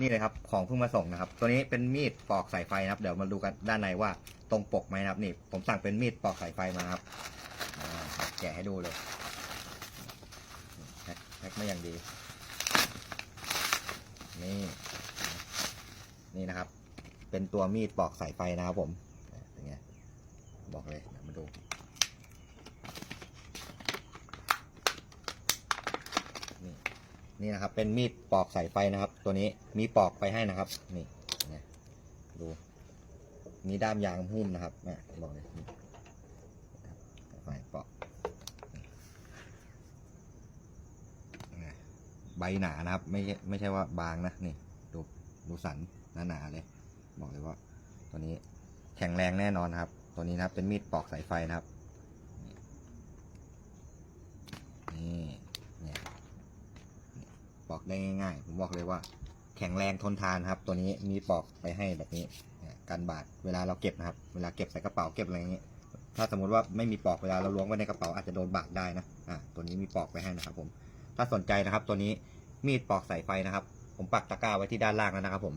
นี่เลยครับของเพิ่งมาส่งนะครับ ตัวนี้เป็นมีดปอกสายไฟนะครับ เดี๋ยวมาดูกันด้านในว่าตรงปกไหมนะครับนี่ผมสั่งเป็นมีดปอกสายไฟมาครับแกะให้ดูเลยแพ็คมาอย่างดี นี่ นี่นะครับ เป็นตัวมีดปอกสายไฟนะครับผมเป็นไงบอกเลยเดี๋ยวมาดู นี่นะครับ เป็นมีดปอกสายไฟนะครับ ตัวนี้มีปอกไปให้นะครับนี่นไหมดูมีด้ามยางหุ้มนะครับแม่บอกเลยไฟปอกใบหนานะครับ ไม่ใช่ไม่ใช่ว่าบางนะนี่ดูดูสันหนาๆเลย บอกเลยว่า ตัวนี้แข็งแรงแน่นอนนครับ ตัวนี้นะครับเป็นมีดปอกสายไฟนะครับ นี่เนี่ย ปอกได้ง่ายๆ ผมบอกเลยว่า แข็งแรงทนทานครับ ตัวนี้มีปอกไปให้แบบนี้กันบาดเวลาเราเก็บนะครับ เวลาเก็บใส่กระเป๋าเก็บอะไรอย่างเงี้ยถ้าสมมติว่าไม่มีปอกเวลาเราล้วงไว้ในกระเป๋าอาจจะโดนบาดได้นะอะตัวนี้มีปอกไปให้นะครับ ผม ถ้าสนใจนะครับ ตัวนี้มีดปอกสายไฟนะครับ ผมปักตะกร้าไว้ที่ด้านล่างแล้วนะครับ ผม